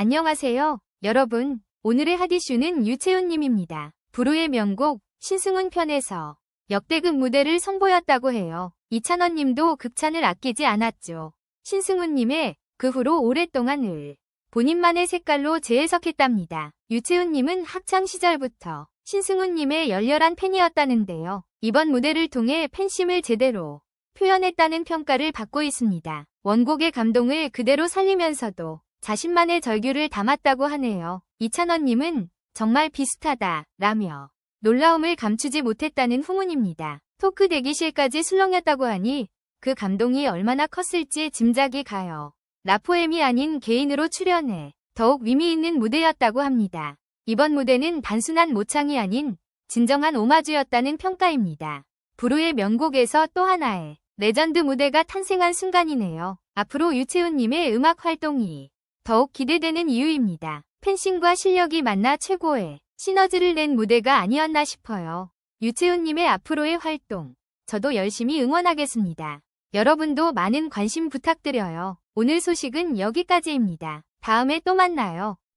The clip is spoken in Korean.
안녕하세요, 여러분. 오늘의 핫이슈는 유채훈님입니다. 부르의 명곡 신승훈 편에서 역대급 무대를 선보였다고 해요. 이찬원님도 극찬을 아끼지 않았죠. 신승훈님의 그 후로 오랫동안 을 본인만의 색깔로 재해석했답니다. 유채훈님은 학창 시절부터 신승훈님의 열렬한 팬이었다는데요. 이번 무대를 통해 팬심을 제대로 표현했다는 평가를 받고 있습니다. 원곡의 감동을 그대로 살리면서도 자신만의 절규를 담았다고 하네요. 이찬원님은 정말 비슷하다 라며 놀라움을 감추지 못했다는 후문입니다. 토크 대기실까지 술렁였다고 하니 그 감동이 얼마나 컸을지 짐작이 가요. 라포엠이 아닌 개인으로 출연해 더욱 의미 있는 무대였다고 합니다. 이번 무대는 단순한 모창이 아닌 진정한 오마주였다는 평가입니다. 부르의 명곡에서 또 하나의 레전드 무대가 탄생한 순간이네요. 앞으로 유채훈님의 음악 활동이 더욱 기대되는 이유입니다. 팬심과 실력이 만나 최고의 시너지를 낸 무대가 아니었나 싶어요. 유채훈님의 앞으로의 활동, 저도 열심히 응원하겠습니다. 여러분도 많은 관심 부탁드려요. 오늘 소식은 여기까지입니다. 다음에 또 만나요.